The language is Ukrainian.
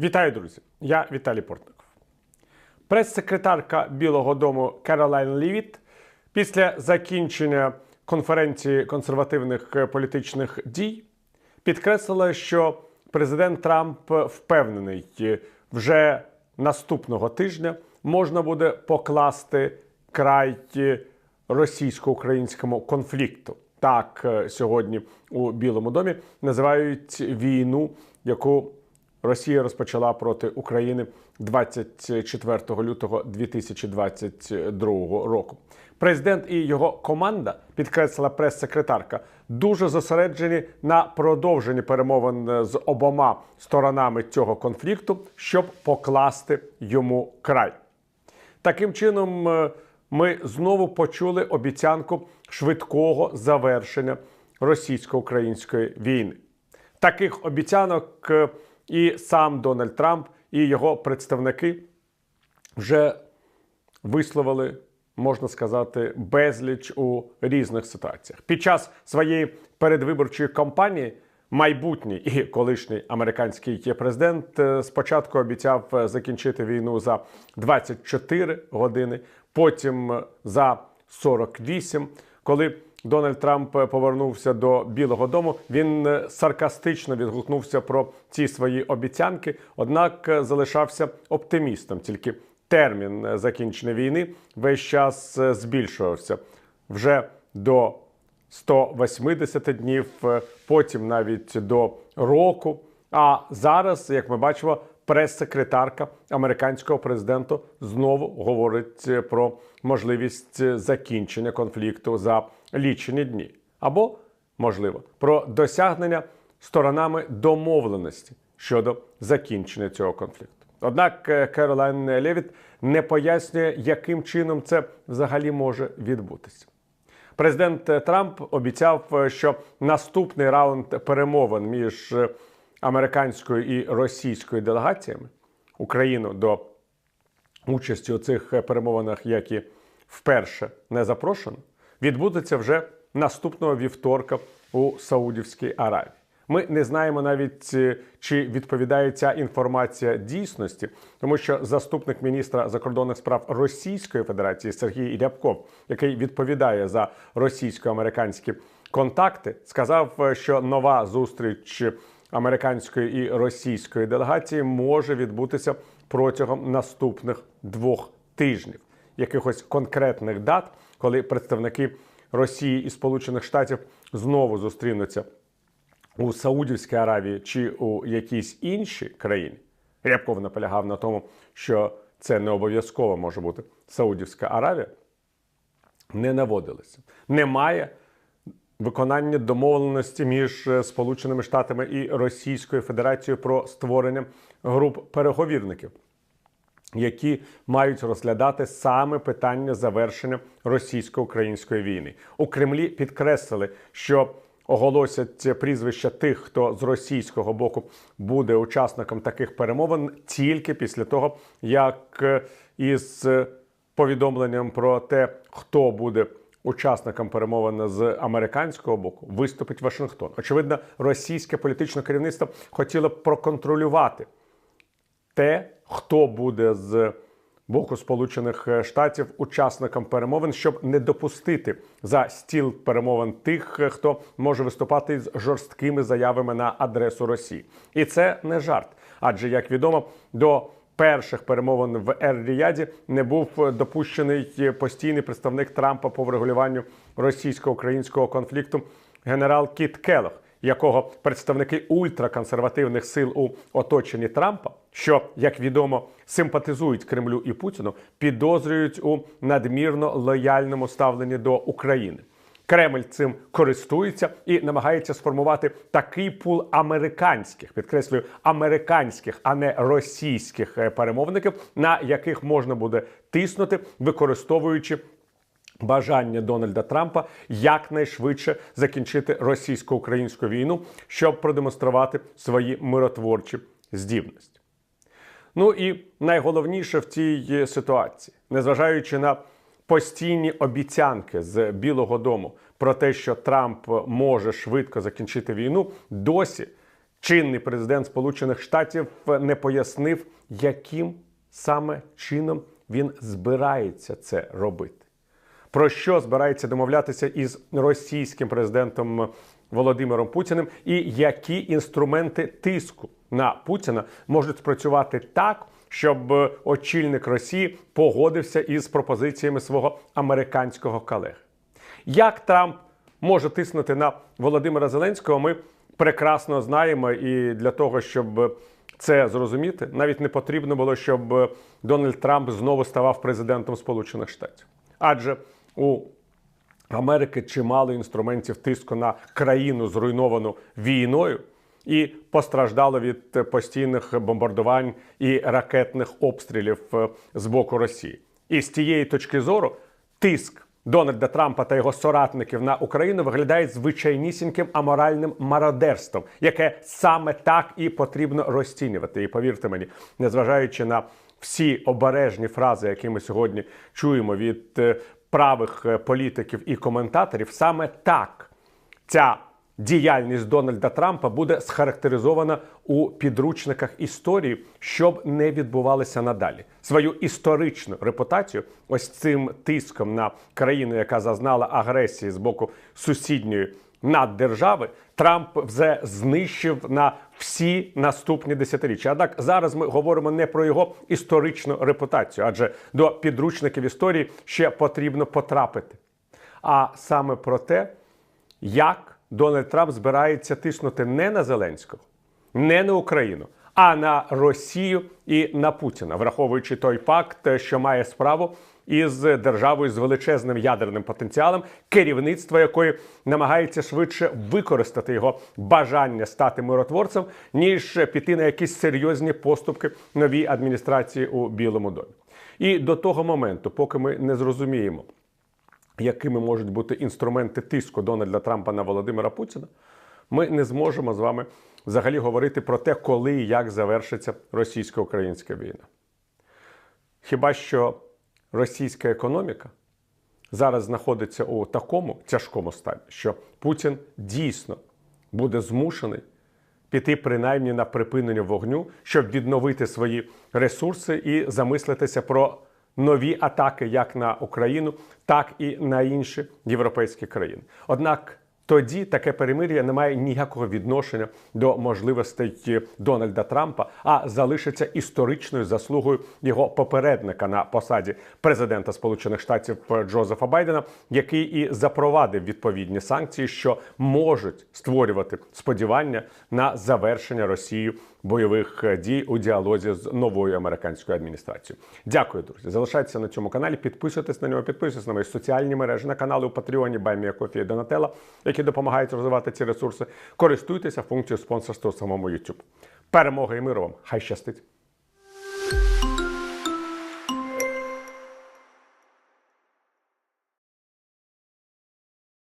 Вітаю, друзі! Я Віталій Портников. Прес-секретарка Білого Дому Керолайн Лівіт після закінчення конференції консервативних е, політичних дій підкреслила, що президент Трамп впевнений, е, вже наступного тижня можна буде покласти край е, російсько-українському конфлікту. Так сьогодні у Білому домі називають війну, яку Росія розпочала проти України 24 лютого 2022 року. Президент і його команда, підкреслила прес-секретарка, дуже зосереджені на продовженні перемовин з обома сторонами цього конфлікту, щоб покласти йому край. Таким чином, е, ми знову почули обіцянку швидкого завершення російсько-української війни. Таких обіцянок е, і сам Дональд Трамп, і його представники вже висловили, можна сказати, безліч у різних ситуаціях. Під час своєї передвиборчої кампанії майбутній і колишній американський президент е, спочатку обіцяв е, закінчити війну за 24 години, потім е, за 48. Коли Дональд Трамп повернувся до Білого Дому, він е, саркастично відгукнувся про ці свої обіцянки, однак е, залишався оптимістом. Тільки термін е, закінчення війни весь час збільшувався вже до 180 днів, потім навіть до року. А зараз, як ми бачимо, прес-секретарка американського президента знову говорить е, про можливість е, закінчення конфлікту за лічені дні, або можливо про досягнення сторонами домовленості щодо закінчення цього конфлікту. Однак е, Керолайн Левіт не пояснює, яким чином це взагалі може відбутися. Президент Трамп обіцяв, що наступний раунд перемовин між американською і російською делегаціями Україну до участі у цих перемовинах, як і вперше не запрошено, відбудеться вже наступного вівторка у Саудівській Аравії. Ми не знаємо навіть, е, чи відповідає ця інформація дійсності, тому що заступник міністра закордонних справ Російської Федерації Сергій Рябков, який відповідає за російсько-американські контакти, сказав, е, що нова зустріч американської і російської делегації може відбутися протягом наступних двох тижнів. Якихось конкретних дат, коли представники Росії і Сполучених Штатів знову зустрінуться у Саудівській Аравії чи у якійсь іншій країні. Рябков наполягав на тому, що це не обов'язково може бути Саудівська Аравія. Не наводилися. Немає виконання домовленості між е, Сполученими Штатами і Російською Федерацією про створення груп переговірників, які мають розглядати саме питання завершення російсько-української війни. У Кремлі підкреслили, що оголосять прізвища тих, хто з російського боку буде учасником таких перемовин, тільки після того, як е, із повідомленням про те, хто буде учасником перемовин з американського боку, виступить Вашингтон. Очевидно, російське політичне керівництво хотіло проконтролювати те, хто буде з боку Сполучених Штатів учасником перемовин, щоб не допустити за стіл перемовин тих, хто може виступати з жорсткими заявами на адресу Росії. І це не жарт. Адже, як відомо, до перших перемовин в Ер-Ріяді не був допущений постійний представник Трампа по врегулюванню російсько-українського конфлікту генерал Кіт Келох якого представники ультраконсервативних сил у оточенні Трампа, що як відомо симпатизують Кремлю і Путіну, підозрюють у надмірно лояльному ставленні до України. Кремль цим користується і намагається сформувати такий пул американських, підкреслюю, американських, а не російських е, перемовників, на яких можна буде тиснути, використовуючи бажання Дональда Трампа якнайшвидше закінчити російсько-українську війну, щоб продемонструвати свої миротворчі здібності. Ну і найголовніше в цій ситуації, незважаючи на постійні обіцянки з Білого Дому про те, що Трамп може швидко закінчити війну, досі чинний президент Сполучених Штатів не пояснив, яким саме чином він збирається це робити. Про що збирається домовлятися із російським президентом Володимиром Путіним, і які інструменти тиску на Путіна можуть спрацювати так, щоб очільник Росії погодився із пропозиціями свого американського колеги. Як Трамп може тиснути на Володимира Зеленського, ми прекрасно знаємо. І для того, щоб це зрозуміти, навіть не потрібно було, щоб Дональд Трамп знову ставав президентом Сполучених Штатів. Адже у Америки чимало інструментів тиску на країну, зруйновану війною, і постраждало від постійних бомбардувань і ракетних обстрілів е, з боку Росії. І з тієї точки зору тиск Дональда Трампа та його соратників на Україну виглядає звичайнісіньким аморальним мародерством, яке саме так і потрібно розцінювати. І повірте мені, незважаючи на всі обережні фрази, які ми сьогодні чуємо від е, правих е, політиків і коментаторів, саме так ця діяльність Дональда Трампа буде схарактеризована у підручниках історії, щоб не відбувалося надалі. Свою історичну репутацію, ось цим тиском на країну, яка зазнала агресії з боку сусідньої наддержави, Трамп вже знищив на всі наступні десятиріччя. Однак зараз ми говоримо не про його історичну репутацію, адже до підручників історії ще потрібно потрапити. А саме про те, як Дональд Трамп збирається тиснути не на Зеленського, не на Україну, а на Росію і на Путіна, враховуючи той факт, що має справу із державою з величезним ядерним потенціалом, керівництво якої намагається швидше використати його бажання стати миротворцем, ніж піти на якісь серйозні поступки новій адміністрації у Білому домі. І до того моменту, поки ми не зрозуміємо якими можуть бути інструменти тиску Дональда Трампа на Володимира Путіна, ми не зможемо з вами взагалі говорити про те, коли і як завершиться російсько-українська війна. Хіба що російська економіка зараз знаходиться у такому тяжкому стані, що Путін дійсно буде змушений піти принаймні на припинення вогню, щоб відновити свої ресурси і замислитися про нові атаки як на Україну, так і на інші європейські країни. Однак тоді таке перемир'я не має ніякого відношення до можливостей Дональда Трампа, а залишиться історичною заслугою його попередника на посаді президента Сполучених Штатів Джозефа Байдена, який і запровадив відповідні санкції, що можуть створювати сподівання на завершення Росією бойових дій у діалозі з новою американською адміністрацією. Дякую, друзі. Залишайтеся на цьому каналі. Підписуйтесь на нього, підписуйтесь на мої соціальні мережі на канали у Патреоні Баймія Кофі Донателла, які допомагають розвивати ці ресурси. Користуйтеся функцією спонсорства у самому YouTube. Перемоги і миру вам! Хай щастить!